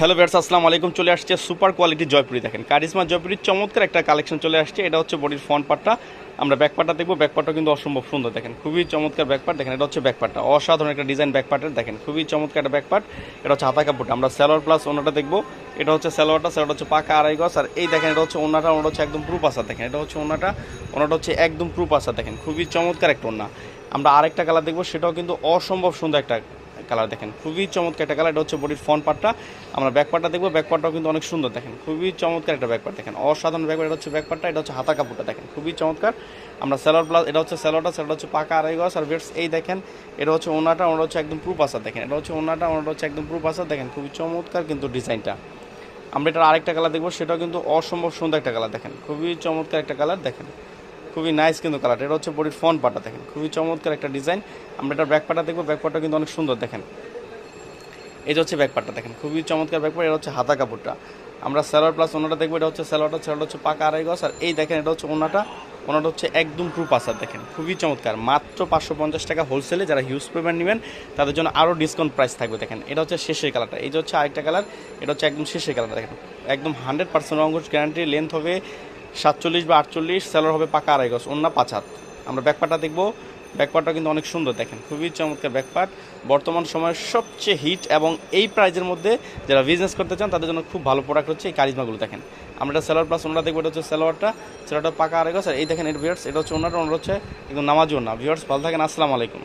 Hello Beers আসসালাম আলাইকুম। চলে আসছে সুপার কোয়ালিটি জয়পুরি দেখেন। কারিজমা জয়পুরির চমৎকার একটা কালেকশন চলে আসছে। এটা হচ্ছে বডির ফ্রন্ট পার্টটা। আমরা ব্যাকপার্টটা দেখব। ব্যাকপার্টটা কিন্তু অসম্ভব সুন্দর দেখেন। খুবই চমৎকার ব্যাকপার্ট দেখেন, এটা হচ্ছে ব্যাকপার্টটা অসাধারণ একটা ডিজাইন ব্যাকপার্টের দেখেন, খুবই চমৎকার একটা ব্যাকপার্ট এটা হচ্ছে হাতা কাপড়টা। আমরা স্যালোয়ার প্লাস ওনাটা দেখব। এটা হচ্ছে স্যালোয়ারটা স্যালোয়ার হচ্ছে পাকা আড়াই গজ। আর এই দেখেন, এটা হচ্ছে ওনাটা ওনাটা হচ্ছে একদম প্রুফ আসার দেখেন, এটা হচ্ছে ওনাটা ওনাটা হচ্ছে একদম প্রুফ আসার দেখেন, খুবই চমৎকার একটা ওনা। আমরা আরেকটা কালার দেখব। সেটাও কিন্তু অসম্ভব সুন্দর একটা কালার দেখেন। খুবই চমৎকার একটা কালার, এটা হচ্ছে বডির ফ্রন্ট পার্টটা। আমরা ব্যাক পার্টটা দেখব ব্যাক পার্টটাও কিন্তু অনেক সুন্দর দেখেন। খুবই চমৎকার একটা ব্যাক পার্ট দেখেন। অসাধারণ ব্যাক পার্ট এটা হচ্ছে ব্যাক পার্টটা এটা হচ্ছে হাতা কাপড়টা, দেখেন। খুবই চমৎকার। আমরা স্যালোয়ার প্লাস এটা হচ্ছে স্যালোয়ারটা স্যালোয়ার হচ্ছে পাকা আড়াই গজ। আর বেটস এই দেখেন, এটা হচ্ছে ওনাটা ওনাটা হচ্ছে একদম প্রুফ আসার দেখেন। এটা হচ্ছে ওনাটা ওনাটা হচ্ছে একদম প্রুফ আসার দেখেন। খুবই চমৎকার কিন্তু ডিজাইনটা। আমরা এটার আরেকটা কালার দেখব, সেটাও কিন্তু অসম্ভব সুন্দর একটা কালার, দেখেন। খুবই চমৎকার একটা কালার, দেখেন। খুবই নাইস কিন্তু কালার এটা হচ্ছে বডির ফ্রন্ট পার্টটা দেখেন। খুবই চমৎকার একটা ডিজাইন আমরা এটা ব্যাক পার্টটা দেখব। ব্যাক পার্টটা কিন্তু অনেক সুন্দর দেখেন। এই যে হচ্ছে ব্যাকপার্টটা দেখেন। খুবই চমৎকার ব্যাকপার্ট এটা হচ্ছে হাতা কাপড়টা। আমরা স্যালোয়ার প্লাস ওনাটা দেখব। এটা হচ্ছে স্যালোয়ারটা স্যালোয়ার হচ্ছে পাকা আড়াই গজ। আর এই দেখেন, এটা হচ্ছে ওনাটা। ওনাটা হচ্ছে একদম প্রুফ আসার দেখেন। খুবই চমৎকার। মাত্র পাঁচশো পঞ্চাশ টাকা হোলসেলে যারা হিউজ পেমেন্ট নেবেন, তাদের জন্য আরও ডিসকাউন্ট প্রাইস থাকবে দেখেন। এটা হচ্ছে শেষের কালারটা এই যে হচ্ছে আরেকটা কালার এটা হচ্ছে একদম শেষের কালারটা দেখেন। একদম হান্ড্রেড পার্সেন্ট রঙ্গস গ্যারান্টি লেন্থ হবে। সাতচল্লিশ বা আটচল্লিশ স্যালোয়ার হবে পাকা আড়াই গজ অন্য পাঁচ হাত। আমরা ব্যাকপার্টটা দেখব। ব্যাকপার্টটা কিন্তু অনেক সুন্দর দেখেন, খুবই চমৎকার ব্যাকপার্ট বর্তমান সময়ের সবচেয়ে হিট এবং এই প্রাইজের মধ্যে যারা বিজনেস করতে চান, তাদের জন্য খুব ভালো প্রোডাক্ট হচ্ছে এই কারিজমাগুলো দেখেন। আমরা এটা স্যালোয়ার প্লাস ওনারা দেখব, এটা হচ্ছে স্যালোয়ারটা স্যালোয়ারটা পাকা গজ, আর এই দেখেন এটা ভিউয়ার্স এটা হচ্ছে ওনারা ওনারা হচ্ছে একদম নামাজ না ভিউয়ার্স ভালো থাকেন, আসসালামু আলাইকুম।